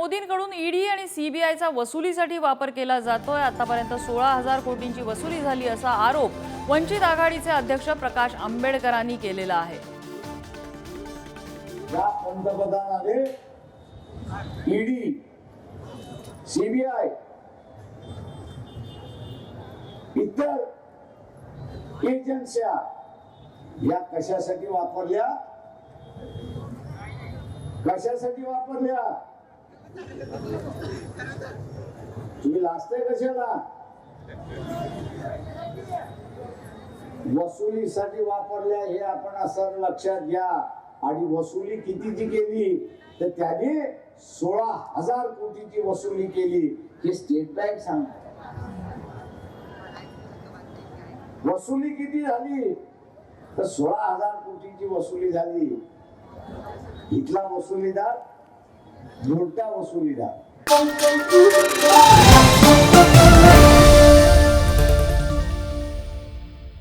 मोदींकडून ED आणि सीबीआयचा वसुलीसाठी वापर केला जातोय. आतापर्यंत सोळा हजार कोटींची वसुली झाली असा आरोप वंचित आघाडीचे अध्यक्ष प्रकाश आंबेडकरांनी केलेला आहे. पंतप्रधानाने ईडी सीबीआय. इतर एजन्स्या या कशासाठी वापरल्या? कशासाठी वापरल्या? तुम्ही लाजताय कशाला वसुलीसाठी वापरल्या हे आपण असं लक्षात घ्या. आणि वसुली कितीची केली? तर त्याने सोळा हजार कोटीची वसुली केली. हे स्टेट बँक सांग वसुली किती झाली? तर सोळा हजार कोटीची वसुली झाली. इथला वसुलीदार मोठा वसुलीदार